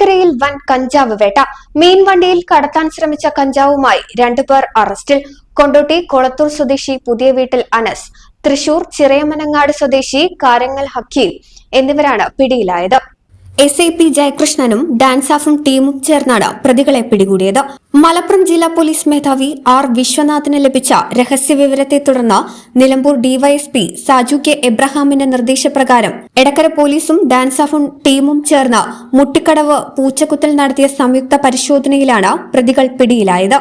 എടക്കരയിൽ വൻ കഞ്ചാവ് വേട്ട. മീൻവണ്ടിയിൽ കടത്താൻ ശ്രമിച്ച കഞ്ചാവുമായി രണ്ടുപേർ അറസ്റ്റിൽ. കൊണ്ടോട്ടി കൊളത്തൂർ സ്വദേശി പുതിയ വീട്ടിൽ അനസ്. തൃശൂർ ചിറയമനങ്ങാട് സ്വദേശി കാരങ്ങൽ ഹക്കീം എന്നിവരാണ് പിടിയിലായത്. എസ് ഐ പി ജയകൃഷ്ണനും ഡാൻസാഫും ടീമും ചേർന്നാണ് പ്രതികളെ പിടികൂടിയത്. മലപ്പുറം ജില്ലാ പോലീസ് മേധാവി ആർ വിശ്വനാഥിന് ലഭിച്ച രഹസ്യവിവരത്തെ തുടർന്ന് നിലമ്പൂർ ഡിവൈഎസ്പി സാജു കെ എബ്രഹാമിന്റെ നിർദ്ദേശപ്രകാരം എടക്കര പോലീസും ഡാൻസാഫും ടീമും ചേർന്ന് മുട്ടിക്കടവ് പൂച്ചക്കുത്തൽ നടത്തിയ സംയുക്ത പരിശോധനയിലാണ് പ്രതികൾ പിടിയിലായത്.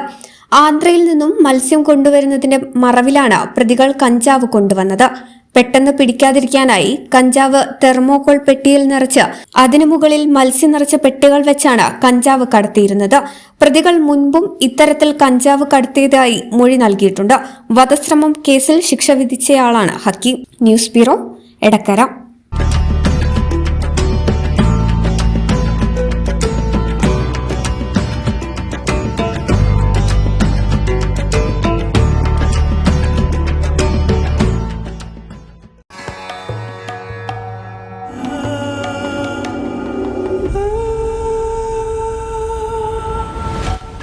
ആന്ധ്രയിൽ നിന്നും മത്സ്യം കൊണ്ടുവരുന്നതിന്റെ മറവിലാണ് പ്രതികൾ കഞ്ചാവ് കൊണ്ടുവന്നത്. പെട്ടെന്ന് പിടിക്കാതിരിക്കാനായി കഞ്ചാവ് തെർമോകോൾ പെട്ടിയിൽ നിറച്ച് അതിനു മുകളിൽ മത്സ്യം നിറച്ച പെട്ടികൾ വെച്ചാണ് കഞ്ചാവ് കടത്തിയിരുന്നത്. പ്രതികൾ മുൻപും ഇത്തരത്തിൽ കഞ്ചാവ് കടത്തിയതായി മൊഴി നൽകിയിട്ടുണ്ട്. വധശ്രമം കേസിൽ ശിക്ഷ വിധിച്ചയാളാണ് Hakeem. News bureau Edakkara.